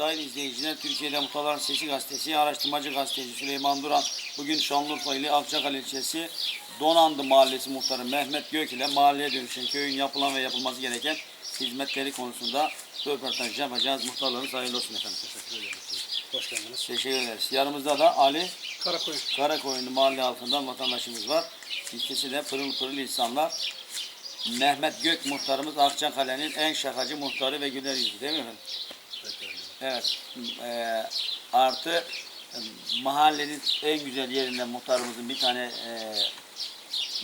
Sayın izleyiciler, Türkiye'de Muhtarların Sesi Gazetesi, araştırmacı gazeteci Süleyman Duran, bugün Şanlıurfa ili Akçakale ilçesi Donandı Mahallesi muhtarı Mehmet Gök ile mahalleye dönüşen köyün yapılan ve yapılması gereken hizmetleri konusunda röportaj yapacağız. Muhtarlarımız hayırlı olsun efendim. Teşekkür ederim. Hoş geldiniz. Teşekkür ederiz. Yanımızda da Ali Karakoyun. Karakoyunlu mahalle halkından vatandaşımız var. İkisi de pırıl pırıl insanlar. Mehmet Gök muhtarımız Akçakale'nin en şakacı muhtarı ve güler yüzü değil mi efendim? Evet. Eee, artı e, mahallenin en güzel yerinde muhtarımızın bir tane eee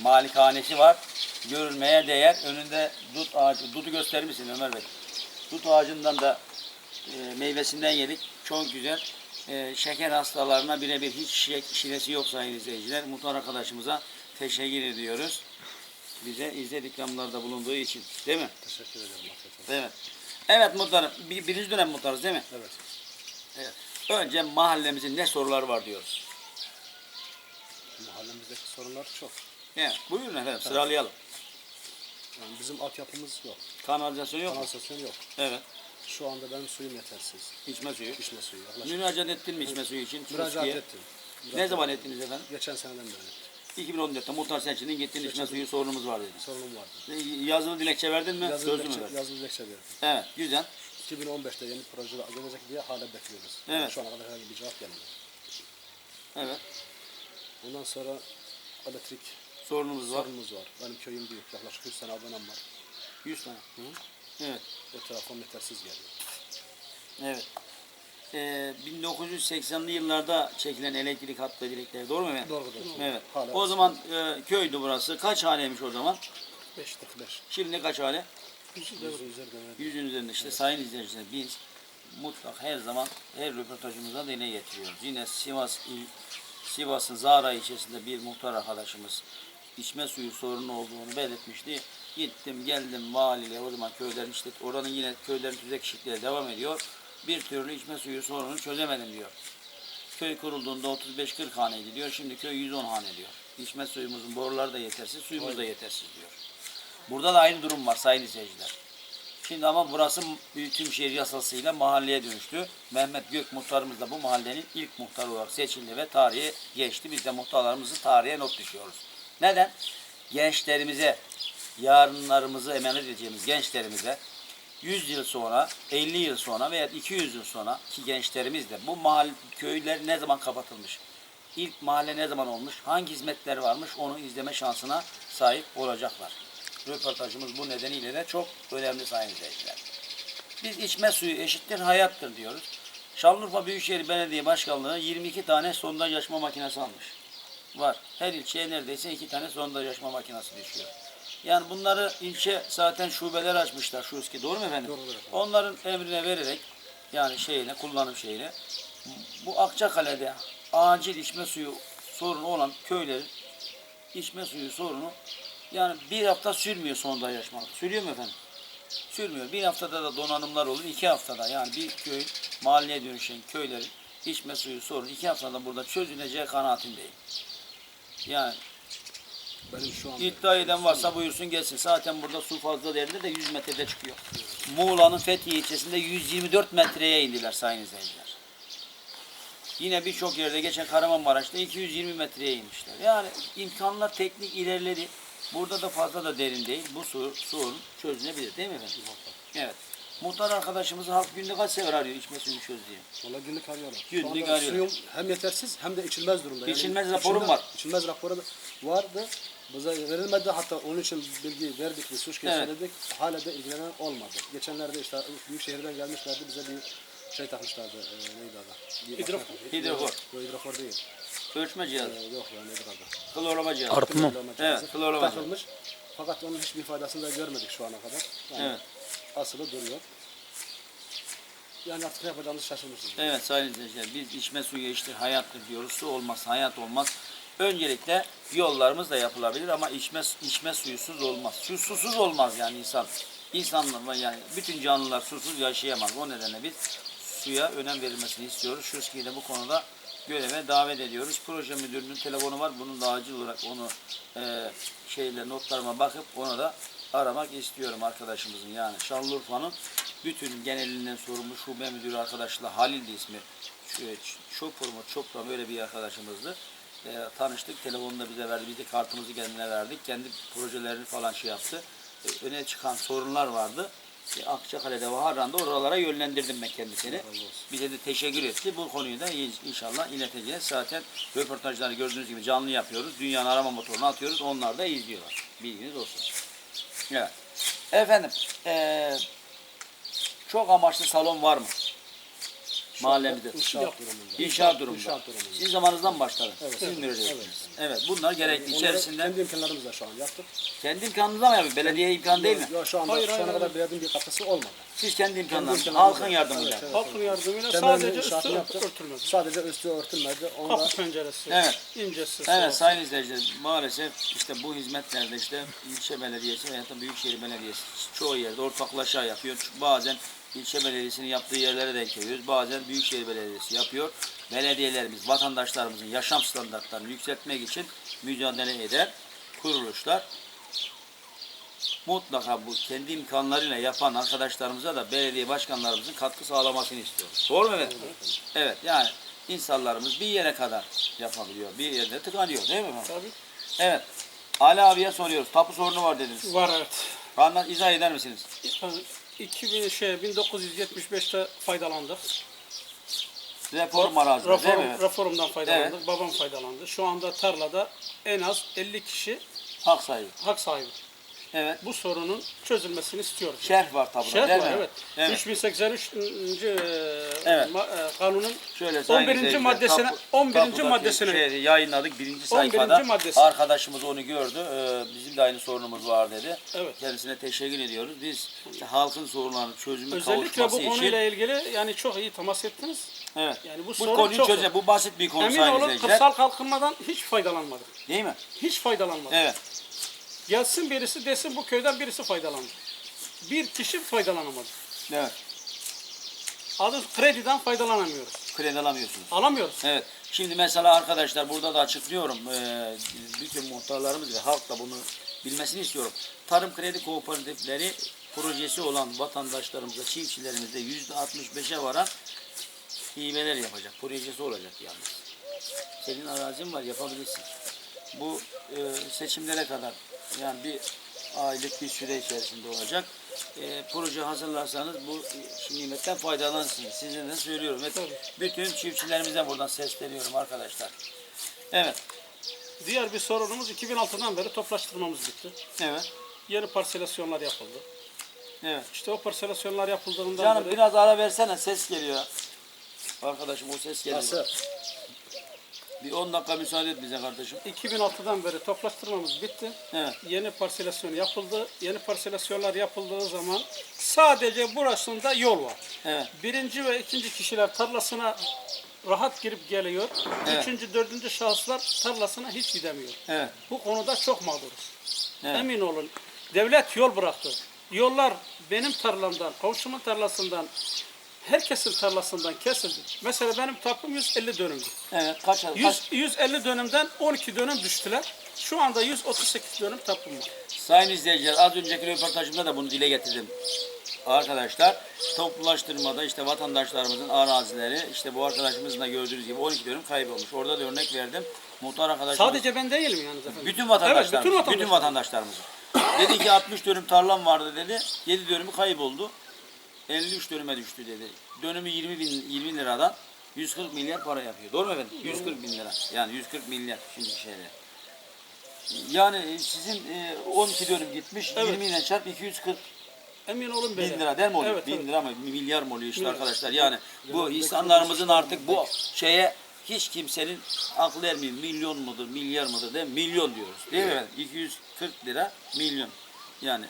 malikanesi var. Görülmeye değer. Önünde dut ağacı. Dudu gösterir misin Ömer Bey? Dut ağacından da e, meyvesinden yedik. Çok güzel. E, şeker hastalarına birebir hiç şi- şiresi yok sayın izleyiciler. Muhtar arkadaşımıza teşekkür ediyoruz. Bize izle ikramlarda bulunduğu için. Değil mi? Teşekkür ederim. Evet. Evet muhtarım. Bir, birinci dönem muhtarız değil mi? Evet. Evet. Önce mahallemizin ne soruları var diyoruz. Mahallemizdeki sorunlar çok. Evet. Buyurun efendim sıralayalım. Yani bizim altyapımız yok. Kanalizasyon yok? Kanalizasyon yok. Evet. Şu anda benim suyum yetersiz. İçme suyu. İçme suyu. Müracaat ettin mi içme suyu için? müracaat ettim. Ne Müracaat- zaman ettiniz efendim? Geçen seneden beri 2014'te muhtar seçildin gittin içme suyu sorunumuz var dedin. sorunum vardı. E, Yazılı dilekçe verdin mi? Yazılı Sözlü mü dilekçe, verdin? yazılı dilekçe verdim. Evet güzel. 2015'te yeni proje gelecek diye hala bekliyoruz. Evet. Şu ana kadar herhangi bir cevap gelmedi. Evet. Ondan sonra elektrik Sorunumuz var. sorunumuz var. Benim köyüm büyük. Yaklaşık 100 tane abonem var. 100 tane. Evet. Etrafım yetersiz geliyor. Evet. Ee, 1980'li yıllarda çekilen elektrik hattı direkleri doğru mu efendim? Doğru doğru. Evet. Hala O zaman e, köydü burası. Kaç haneymiş o zaman? 5 45. Şimdi kaç hane? Yüzün üzerinde? Yüzün üzerinde işte sayın izleyiciler biz mutlak her zaman her röportajımıza dile getiriyoruz. Yine Sivas il, Sivas'ın Zara ilçesinde bir muhtar arkadaşımız içme suyu sorunu olduğunu belirtmişti. Gittim geldim valiyle o zaman köylerin işte oranın yine köylerin tüzek eşitliği devam ediyor. Bir türlü içme suyu sorununu çözemedim diyor. Köy kurulduğunda 35-40 haneydi diyor. Şimdi köy 110 hane diyor. İçme suyumuzun boruları da yetersiz, suyumuz da yetersiz diyor. Burada da aynı durum var sayın izleyiciler. Şimdi ama burası Tümşehir yasasıyla mahalleye dönüştü. Mehmet Gök muhtarımız da bu mahallenin ilk muhtarı olarak seçildi ve tarihe geçti. Biz de muhtarlarımızı tarihe not düşüyoruz. Neden? Gençlerimize, yarınlarımızı emanet edeceğimiz gençlerimize 100 yıl sonra, 50 yıl sonra veya 200 yıl sonra ki gençlerimiz de bu mahalle köyler ne zaman kapatılmış? İlk mahalle ne zaman olmuş? Hangi hizmetler varmış? Onu izleme şansına sahip olacaklar. Röportajımız bu nedeniyle de çok önemli sayın izleyiciler. Biz içme suyu eşittir hayattır diyoruz. Şanlıurfa Büyükşehir Belediye Başkanlığı 22 tane sondaj açma makinesi almış. Var. Her ilçeye neredeyse iki tane sondaj açma makinesi düşüyor. Yani bunları ilçe zaten şubeler açmışlar şu eski doğru mu efendim? Doğrudur efendim. Onların emrine vererek yani şeyine kullanım şeyine bu Akçakale'de acil içme suyu sorunu olan köylerin içme suyu sorunu yani bir hafta sürmüyor sondaj açmak. Sürüyor mu efendim? Sürmüyor. Bir haftada da donanımlar olur. iki haftada yani bir köy mahalleye dönüşen köylerin içme suyu sorunu iki haftada burada çözüleceği kanaatindeyim. Yani Benim şu anda iddia eden varsa buyursun gelsin. Zaten burada su fazla derdi de 100 metrede çıkıyor. Muğla'nın Fethiye ilçesinde 124 metreye indiler sayın izleyiciler. Yine birçok yerde geçen Kahramanmaraş'ta 220 metreye inmişler. Yani imkanlar teknik ilerledi. Burada da fazla da derin değil. Bu su, sorun çözülebilir değil mi efendim? Evet. Muhtar arkadaşımızı halk günde kaç sefer arıyor içme suyunu çöz diye. Valla günlük arıyorlar. Şu Günlük anda arıyorlar. Suyum hem yetersiz hem de içilmez durumda. İçilmez raporum içilmez- var. İçilmez raporu vardı. Bize verilmedi hatta onun için bilgi verdik biz suç Evet. söyledik. Hala da ilgilenen olmadı. Geçenlerde işte büyük şehirden gelmişlerdi bize bir şey takmışlardı. E, neydi adı? Hidrofor. Hidrofor. Yok hidrofor değil. Ölçme cihazı, E, yok ya neydi adı? klorlama cihazı. Klorlama Evet, klorlama cihazı. takılmış. Fakat onun hiçbir faydasını da görmedik şu ana kadar. Yani Evet. Asılı duruyor. Yani artık ne yapacağımızı şaşırmışız. Evet sayın izleyiciler biz içme suyu işte hayattır diyoruz. Su olmaz hayat olmaz. Öncelikle yollarımız da yapılabilir ama içme içme suyusuz olmaz. Su, susuz olmaz yani insan. İnsanlar yani bütün canlılar susuz yaşayamaz. O nedenle biz suya önem verilmesini istiyoruz. Şurski'yi de bu konuda göreve davet ediyoruz. Proje müdürünün telefonu var. Bunun da acil olarak onu e, şeyle notlarıma bakıp ona da aramak istiyorum arkadaşımızın yani Şanlıurfa'nın bütün genelinden sorumlu şube müdürü arkadaşla Halil de ismi. Şu- Çopur mu Çopra mı öyle bir arkadaşımızdı. Ee, tanıştık. Telefonunu da bize verdi. Biz de kartımızı kendine verdik. Kendi projelerini falan şey yaptı. Ee, öne çıkan sorunlar vardı. Ee, Akçakale'de ve Harran'da oralara yönlendirdim ben kendisini. Bize de teşekkür etti. Bu konuyu da in- inşallah ileteceğiz. Zaten röportajları gördüğünüz gibi canlı yapıyoruz. Dünyanın arama motorunu atıyoruz. Onlar da izliyorlar. Bilginiz olsun. Evet. Efendim, eee, çok amaçlı salon var mı? Mahallemizde. İnşaat durumunda. İnşaat durumunda. İnşaat durumunda. Sizin zamanınızdan mı başladı? Evet. Siz mi Evet. Evet. Bunlar gerekli. Onları İçerisinde kendi imkanlarımızla şu an yaptık. kendi imkanınızda mı yapıyor? Belediye imkanı değil mi? Ya şu anda Hayır, şu ana kadar belediyenin bir katkısı olmadı. Siz kendi imkanlarınız, imkanlarımızla. halkın yardımıyla. Evet, evet. Halkın yardımıyla Temelini sadece inşaatını üstü yaptık. örtülmedi. Sadece üstü örtülmedi. Onda Kapı penceresi, Evet. incesi, Evet sıvası. sayın izleyiciler maalesef işte bu hizmetlerde işte ilçe belediyesi veya da büyükşehir belediyesi çoğu yerde ortaklaşa yapıyor. Bazen ilçe belediyesinin yaptığı yerlere denk geliyoruz. Bazen büyükşehir belediyesi yapıyor. Belediyelerimiz vatandaşlarımızın yaşam standartlarını yükseltmek için mücadele eder. Kuruluşlar mutlaka bu kendi imkanlarıyla yapan arkadaşlarımıza da belediye başkanlarımızın katkı sağlamasını istiyoruz. Doğru mu efendim? Evet yani insanlarımız bir yere kadar yapabiliyor. Bir yerde tıkanıyor değil mi efendim? Tabii. Evet. Ali abiye soruyoruz. Tapu sorunu var dediniz. Var evet. Anlat, izah eder misiniz? Yani 2000 şey 1975'te faydalandık. Reform arazi değil Reform, mi? reformdan faydalandık. Babam faydalandı. Şu anda tarlada en az 50 kişi Hak sahibi. hak sahibi. Evet. Bu sorunun çözülmesini istiyoruz. Şerh var tapuda Şerh var evet. Evet. 3083. Evet. ma- e, kanunun Şöyle sayın 11. izleyiciler, maddesine tapu- 11. tapudaki maddesine şeyi yayınladık birinci 11. sayfada. maddesi. Arkadaşımız onu gördü. Ee, bizim de aynı sorunumuz var dedi. Evet. Kendisine teşekkür ediyoruz. Biz işte halkın sorunlarının çözümü özellikle kavuşması bu için konuyla ilgili yani çok iyi temas ettiniz. evet. Yani bu bu konuyu çok çöze. Bu basit bir konu Emin olun kırsal kalkınmadan hiç faydalanmadık. Değil mi? Hiç faydalanmadık. Evet. Gelsin birisi desin bu köyden birisi faydalandı. Bir kişi faydalanamadı. Evet. Adı krediden faydalanamıyoruz. Kredi alamıyorsunuz. Alamıyoruz. Evet. Şimdi mesela arkadaşlar burada da açıklıyorum. Ee, bütün muhtarlarımız ve halk da bunu bilmesini istiyorum. Tarım kredi kooperatifleri projesi olan vatandaşlarımıza, çiftçilerimizde yüzde 65'e varan hibeler yapacak. Projesi olacak yalnız. Senin arazin var yapabilirsin. Bu e, seçimlere kadar yani bir aylık bir süre içerisinde olacak. E, proje hazırlarsanız bu e, nimetten faydalansınız. Size de söylüyorum. Ve Tabii. bütün çiftçilerimize buradan sesleniyorum arkadaşlar. Evet. Diğer bir sorunumuz 2006'dan beri toplaştırmamız bitti. Evet. Yeni parselasyonlar yapıldı. Evet. İşte o parselasyonlar yapıldığından Canım beri biraz ara versene ses geliyor. Arkadaşım o ses geliyor. nasıl? Bir 10 dakika müsaade et bize kardeşim. 2006'dan beri toplaştırmamız bitti. Evet. Yeni parselasyon yapıldı. Yeni parselasyonlar yapıldığı zaman sadece burasında yol var. Evet. Birinci ve ikinci kişiler tarlasına rahat girip geliyor. Evet. Üçüncü, dördüncü şahıslar tarlasına hiç gidemiyor. Evet. Bu konuda çok mağduruz. Evet. Emin olun. Devlet yol bıraktı. Yollar benim tarlamdan, komşumun tarlasından, herkesin tarlasından kesildi. Mesela benim tapum 150 dönümdü. Evet. Kaç, 100, kaç 150 dönümden 12 dönüm düştüler. Şu anda 138 dönüm tapum var. Sayın izleyiciler az önceki röportajımda da bunu dile getirdim. Arkadaşlar toplulaştırmada işte vatandaşlarımızın arazileri işte bu arkadaşımızın da gördüğünüz gibi 12 dönüm kaybolmuş. Orada da örnek verdim. Muhtar arkadaşımız Sadece ben değilim yani efendim. bütün vatandaşlarımız, Evet, bütün bütün, vatandaşlar. vatandaşlarımız. dedi ki 60 dönüm tarlam vardı dedi. 7 dönümü kayboldu. 53 dönüme düştü dedi. Dönümü 20 bin 20 liradan 140 milyar para yapıyor. Doğru mu efendim? 140 bin lira. Yani 140 milyar şimdi şeyde. Yani sizin e, 12 dönüm gitmiş. Evet. 20 ile çarp 240 Emin olun bin böyle. lira değil mi oluyor? Evet, bin evet. lira mı? Milyar mı oluyor işte Milyar. arkadaşlar? Yani bu insanlarımızın artık bu şeye hiç kimsenin aklı ermiyor. Milyon mudur, milyar mıdır değil mi? Milyon diyoruz. Değil mi efendim? 240 lira milyon. Yani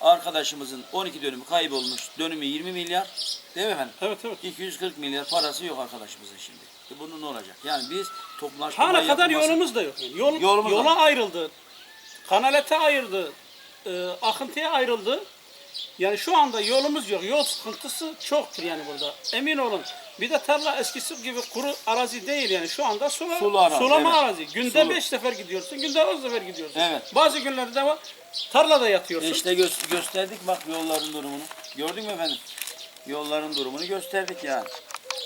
arkadaşımızın 12 dönümü kaybolmuş. Dönümü 20 milyar. Değil mi efendim? Evet evet. 240 milyar parası yok arkadaşımızın şimdi. E bunun ne olacak? Yani biz toplaşma Hala kadar yolumuz da yok. Yani. Yol, Yolumuz da yola yok. ayrıldı. Kanalete ayrıldı. E, akıntıya ayrıldı. Yani şu anda yolumuz yok. Yol sıkıntısı çoktur yani burada. Emin olun. Bir de tarla eskisi gibi kuru arazi değil yani. Şu anda sula, Sulu arazi, sulama evet. arazi. Günde Sulu. beş sefer gidiyorsun. Günde on sefer gidiyorsun. Evet. Bazı günlerde var tarlada yatıyorsun. İşte gö- gösterdik bak yolların durumunu. Gördün mü efendim? Yolların durumunu gösterdik yani.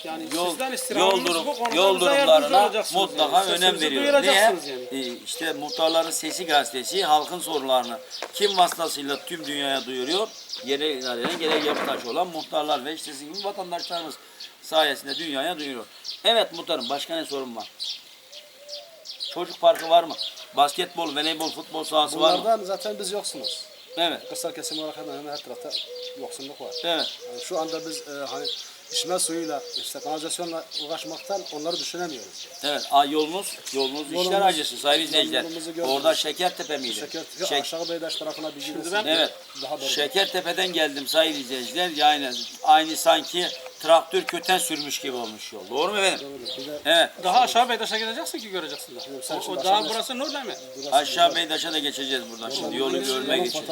Yani Yol, sizden yol, istirhamımız durum, bu konuda yol durumlarına mutlaka yani. önem veriyoruz. Niye? yani. Ee, işte Muhtarların Sesi gazetesi halkın sorunlarını kim vasıtasıyla tüm dünyaya duyuruyor? Gerek idareden gerek yapıtaş olan muhtarlar ve işte sizin gibi vatandaşlarımız sayesinde dünyaya duyuruyor. Evet muhtarım başka ne sorun var? Çocuk parkı var mı? Basketbol, voleybol, futbol sahası var mı? Bunlardan zaten biz yoksunuz. Evet. Kırsal kesim olarak hemen hemen her tarafta yoksulluk var. Evet. Yani şu anda biz e, hani içme suyuyla, işte kanalizasyonla uğraşmaktan onları düşünemiyoruz. Evet. Aa, yolunuz, yolunuz işler Yolumuz- acısı sayın izleyiciler. Orada Şekertepe miydi? Şeker, Şek- aşağı Beydaş tarafına bir ben- Evet. Daha doğru. Şekertepe'den geldim sayın izleyiciler. Yani aynı sanki traktör köten sürmüş gibi olmuş yol. Doğru mu efendim? Bir de Evet. Daha aşağı Beydaş'a gideceksin ki göreceksin. daha. sen O, şimdi o daha burası Nurla mı? Aşağı. Beydaş'a da geçeceğiz buradan. Şimdi yolu görmek için.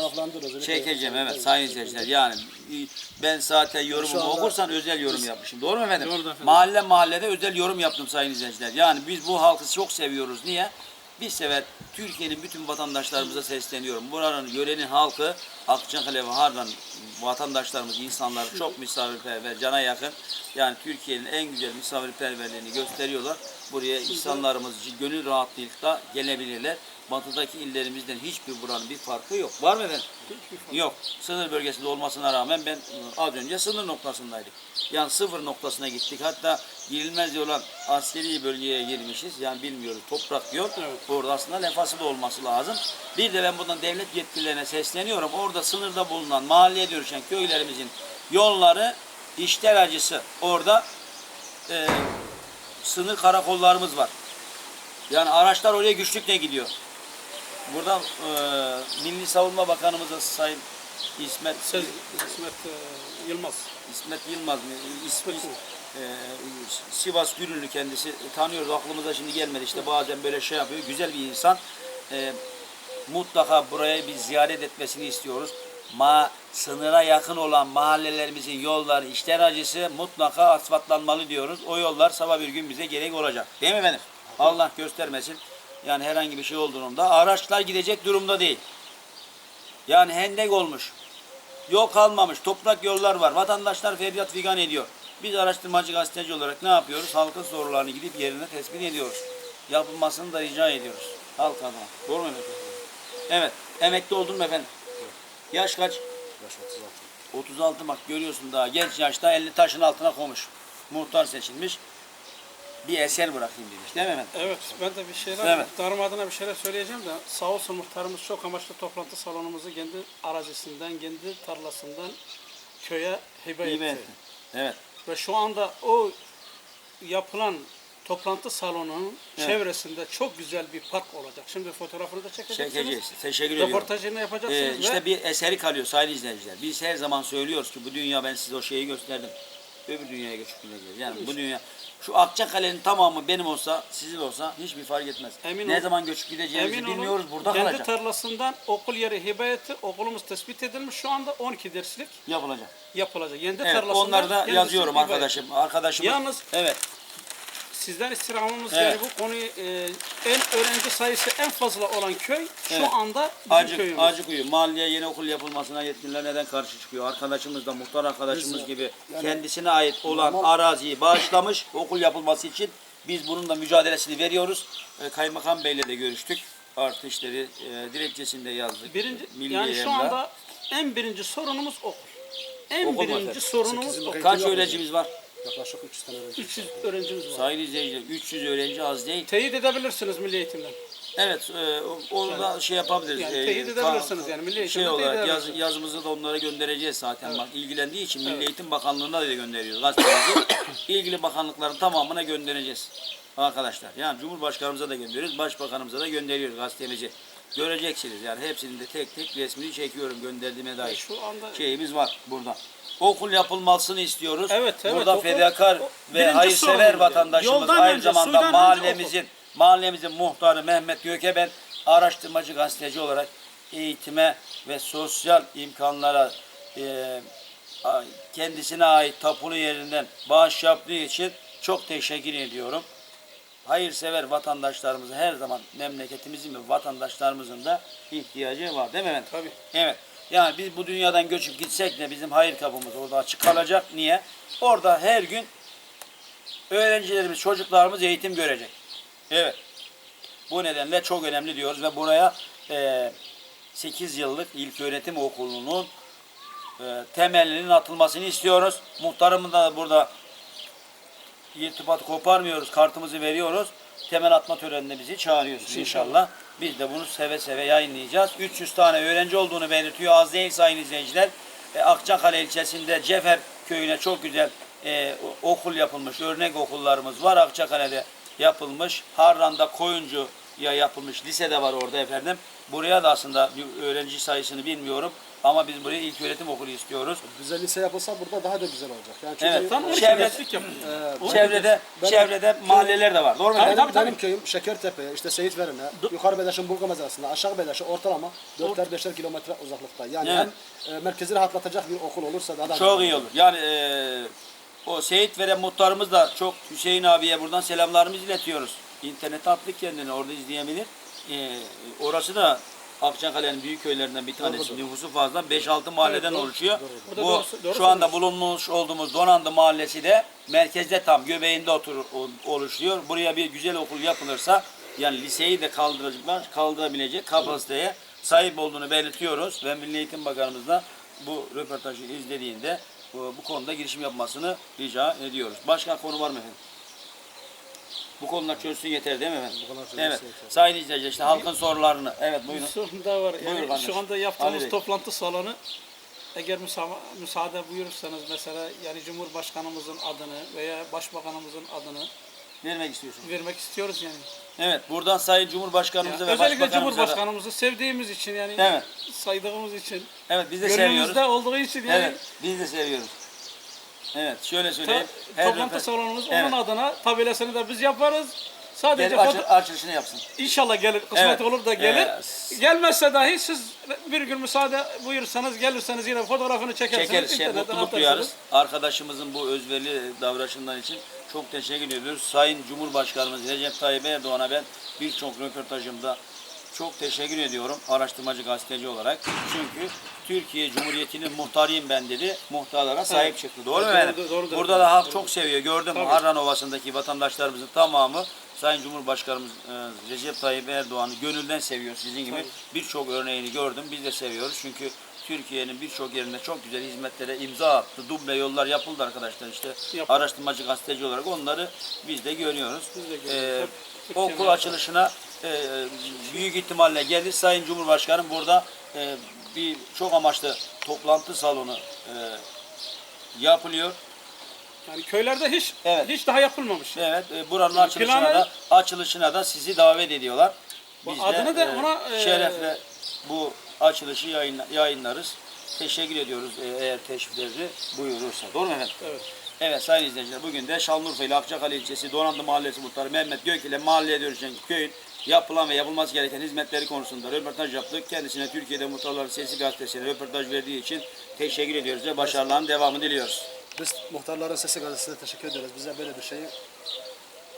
Çekeceğim evet sayın izleyiciler. Yani ben zaten yorumumu okursan özel yorum yapmışım. Doğru mu efendim? Doğru efendim. Mahalle mahallede özel yorum yaptım sayın izleyiciler. Yani biz bu halkı çok seviyoruz. Niye? Bir sefer Türkiye'nin bütün vatandaşlarımıza sesleniyorum. Buranın yörenin halkı Akçankale ve Hardan vatandaşlarımız, insanlar çok misafirperver, cana yakın. Yani Türkiye'nin en güzel misafirperverliğini gösteriyorlar. Buraya insanlarımız gönül rahatlığıyla gelebilirler. Batıdaki illerimizden hiçbir buranın bir farkı yok. Var mı efendim? Yok. Sınır bölgesinde olmasına rağmen ben az önce sınır noktasındaydık. Yani sıfır noktasına gittik. Hatta girilmez olan askeri bölgeye girmişiz. Yani bilmiyoruz. Toprak yok. Evet. Orada aslında lefası da olması lazım. Bir de ben buradan devlet yetkililerine sesleniyorum. Orada sınırda bulunan mahalleye dönüşen köylerimizin yolları işler acısı. Orada e, sınır karakollarımız var. Yani araçlar oraya güçlükle gidiyor. Buradan e, Milli Savunma Bakanımıza Sayın İsmet Söz, İsmet e, Yılmaz. İsmet Yılmaz mı? İsmet e, Sivas Gürünlü kendisi tanıyoruz. Aklımıza şimdi gelmedi. İşte bazen böyle şey yapıyor. Güzel bir insan. E, mutlaka buraya bir ziyaret etmesini istiyoruz. Ma sınıra yakın olan mahallelerimizin yolları işler acısı mutlaka asfaltlanmalı diyoruz. O yollar sabah bir gün bize gerek olacak. Değil mi efendim? Allah göstermesin. Yani herhangi bir şey olduğunda araçlar gidecek durumda değil. Yani hendek olmuş. Yol kalmamış. Toprak yollar var. Vatandaşlar feryat figan ediyor. Biz araştırmacı gazeteci olarak ne yapıyoruz? Halkın sorularını gidip yerine tespit ediyoruz. Yapılmasını da rica ediyoruz. Halk adına. Doğru mu efendim? Evet. Emekli oldun mu efendim? Yaş kaç? Yaş 36. 36 bak görüyorsun daha genç yaşta elini taşın altına koymuş. Muhtar seçilmiş. Bir eser bırakayım demiş değil mi efendim? Evet ben de bir şeyler Evet. muhtarım adına bir şeyler söyleyeceğim de sağ olsun muhtarımız çok amaçlı toplantı salonumuzu kendi arazisinden, kendi tarlasından köye hibe etti. be. Evet. Ve şu anda o yapılan toplantı salonunun Evet. çevresinde çok güzel bir park olacak. Şimdi fotoğrafını da çekeceksiniz. Çekeceğiz. Teşekkür ediyorum. Röportajını yapacaksınız Ee, ve işte bir eseri kalıyor sayın izleyiciler. Biz her zaman söylüyoruz ki bu dünya ben size o şeyi gösterdim. Öbür dünyaya göçüp gideceğiz. Yani bu dünya şu Akçakale'nin tamamı benim olsa, sizin olsa hiçbir fark etmez. Emin ne olun- zaman göçüp gideceğimizi Emin olun, bilmiyoruz. Burada kendi kalacak. tarlasından okul yeri hibe etti. Okulumuz tespit edilmiş. Şu anda 12 derslik Yapılacak. yapılacak. Kendi Evet, tarlasından onları da yazıyorum arkadaşım. Arkadaşım. Yalnız- evet. Sizden istirhamımız Evet. yani bu konuyu e, en öğrenci sayısı en fazla olan köy şu Evet. anda bizim Acık, köyümüz. Acıkuyu. Mahalleye yeni okul yapılmasına yetkililer neden karşı çıkıyor? Arkadaşımız da muhtar arkadaşımız Biz- gibi yani- kendisine ait olan Normal- araziyi bağışlamış okul yapılması için biz bunun da mücadelesini veriyoruz. E, Kaymakam Bey'le de görüştük. Artı işleri e, dilekçesinde yazdık. Birinci, Milli yani şu Emlak. anda en birinci sorunumuz okul. En Okul birinci zaten. sorunumuz okul. Kaç öğrencimiz var? Yaklaşık 300 tane öğrenci. 300 öğrencimiz var. Sayın izleyiciler 300 öğrenci az değil. Teyit edebilirsiniz Milli Eğitim'den. Evet, e, o- onu da şey yapabiliriz. Yani e, teyit edebilirsiniz yani, Milli Eğitim'de Şey olarak yaz, yazımızı da onlara göndereceğiz zaten. Bak ilgilendiği için Milli Eğitim Bakanlığı'na da gönderiyoruz gazetemizi. ilgili bakanlıkların tamamına göndereceğiz arkadaşlar. Yani Cumhurbaşkanımıza da gönderiyoruz, Başbakanımıza da gönderiyoruz gazetemizi. Göreceksiniz yani hepsini de tek tek resmini çekiyorum gönderdiğime dair. Şu anda Şeyimiz var burada. Okul yapılmasını istiyoruz. Evet, evet. Burada Okul- fedakar o- ve hayırsever vatandaşımız Yoldan aynı önce, zamanda mahallemizin mahallemizin muhtarı Mehmet Gökeben araştırmacı gazeteci olarak eğitime ve sosyal imkanlara e, kendisine ait tapulu yerinden bağış yaptığı için çok teşekkür ediyorum. Hayırsever vatandaşlarımızın her zaman memleketimizin ve vatandaşlarımızın da ihtiyacı var değil mi efendim? Tabii. Evet. Yani biz bu dünyadan göçüp gitsek de bizim hayır kapımız orada açık kalacak. Niye? Orada her gün öğrencilerimiz, çocuklarımız eğitim görecek. Evet. Bu nedenle çok önemli diyoruz ve buraya e, 8 yıllık ilköğretim okulunun e, temelinin atılmasını istiyoruz. Muhtarımın da burada irtibatı koparmıyoruz, kartımızı veriyoruz. Temel atma törenine bizi çağırıyorsunuz inşallah. Biz de bunu seve seve yayınlayacağız. 300 tane öğrenci olduğunu belirtiyor. Az değil sayın izleyiciler. E, Akçakale ilçesinde Cefer köyüne çok güzel e, okul yapılmış. Örnek okullarımız var. Akçakale'de yapılmış. Harran'da Koyuncu'ya yapılmış. Lise de var orada efendim. Buraya da aslında bir öğrenci sayısını bilmiyorum. Ama biz buraya ilk öğretim okulu istiyoruz. Güzel lise yapılsa burada daha da güzel olacak. Yani çünkü Evet, Tam Çevre- çevreslik yapıyor. e, Çevrede, Ben- çevrede mahalleler de var. Doğru mu? Tabii, efendim? benim, benim köyüm Şekertepe, işte Seyit Verim'e, yukarı Bedeş'in Bulga Mezarası'nda, aşağı Bedeş'e ortalama 4'er 5'er kilometre uzaklıkta. Yani Evet. hem e, merkezi rahatlatacak bir okul olursa daha da Çok iyi olur. Yani eee o Seyit veren muhtarımız da çok Hüseyin abiye buradan selamlarımızı iletiyoruz. İnternete attık kendini orada izleyebilir. Eee, orası da Akçakale'nin büyük köylerinden bir tanesi. Doğrudur. Nüfusu fazla 5-6 mahalleden doğru. oluşuyor. O da Bu doğru- doğru şu anda bulunmuş olduğumuz Donandı Mahallesi de merkezde tam göbeğinde otur oluşuyor. Buraya bir güzel okul yapılırsa yani liseyi de kaldıracaklar, kaldırabilecek kapasiteye sahip olduğunu belirtiyoruz ve Milli Eğitim Bakanımız da bu röportajı izlediğinde bu, bu konuda girişim yapmasını rica ediyoruz. Başka konu var mı efendim? Bu konular çözsün yeter değil mi efendim? konular çözülsün Evet. yeter. Sayın izleyiciler işte halkın sorularını. Evet Bir buyurun. sorun daha var. Buyur Yani şu anda Ali yaptığımız Bey. toplantı salonu eğer müsa- müsaade buyurursanız mesela yani Cumhurbaşkanımızın adını veya Başbakanımızın adını Vermek istiyorsunuz. vermek istiyoruz yani. Evet. Buradan Sayın Cumhurbaşkanımıza ve Özellikle da- Cumhurbaşkanımızı sevdiğimiz için yani Evet. saydığımız için Evet biz de seviyoruz. olduğu için yani Evet, biz de seviyoruz. Evet, şöyle ta- söyleyeyim. toplantı röpor- salonumuz Evet. onun adına tabelasını da biz yaparız. Sadece Gel, açı- açılışını yapsın. İnşallah gelir, kısmet Evet. olur da gelir. Evet. Gelmezse dahi siz bir gün müsaade buyursanız gelirseniz yine fotoğrafını çekersiniz. Çekeriz, şey, mutluluk duyarız. Arkadaşımızın bu özverili davranışından için çok teşekkür ediyoruz. Sayın Cumhurbaşkanımız Recep Tayyip Erdoğan'a ben birçok röportajımda çok teşekkür ediyorum araştırmacı gazeteci olarak. Çünkü Türkiye Cumhuriyeti'nin muhtarıyım ben dedi. Muhtarlara sahip Evet. çıktı. Doğru mu Doğru, efendim? doğrudur. Burada da halk çok seviyor. Gördüm Tabii. Harran Ovası'ndaki vatandaşlarımızın tamamı Sayın Cumhurbaşkanımız e, Recep Tayyip Erdoğan'ı gönülden seviyor. Sizin gibi birçok örneğini gördüm. Biz de seviyoruz. Çünkü Türkiye'nin birçok yerinde çok güzel hizmetlere imza attı. Duble yollar yapıldı arkadaşlar işte. Yap- Araştırmacı gazeteci olarak onları biz de görüyoruz. Biz de görüyoruz. Ee, okul açılışına e, büyük ihtimalle gelir. Sayın Cumhurbaşkanım burada e, bir çok amaçlı toplantı salonu e, yapılıyor. Yani köylerde hiç Evet. hiç daha yapılmamış. Evet, e, buranın açılışına planı- da açılışına da sizi davet ediyorlar. Bu Biz adını de, da e, ona, e, şerefle bu açılışı yayınla- yayınlarız. Teşekkür ediyoruz e, eğer teşrifleri buyurursa. Doğru mu efendim? Evet. Evet sayın izleyiciler bugün de Şanlıurfa ile Akçakale ilçesi Donandı Mahallesi Muhtarı Mehmet Gök ile mahalleye dönüşen köyün yapılan ve yapılması gereken hizmetleri konusunda röportaj yaptık. Kendisine Türkiye'de Muhtarların Sesi gazetesine röportaj verdiği için teşekkür ediyoruz ve başarıların devamını diliyoruz. Biz muhtarların sesi gazetesine teşekkür ederiz. Bize böyle bir şeyi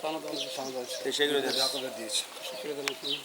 Tanıdığınız için. tanıdığı için. Teşekkür ederiz. Bize hakkı verdiği için. Teşekkür ederim.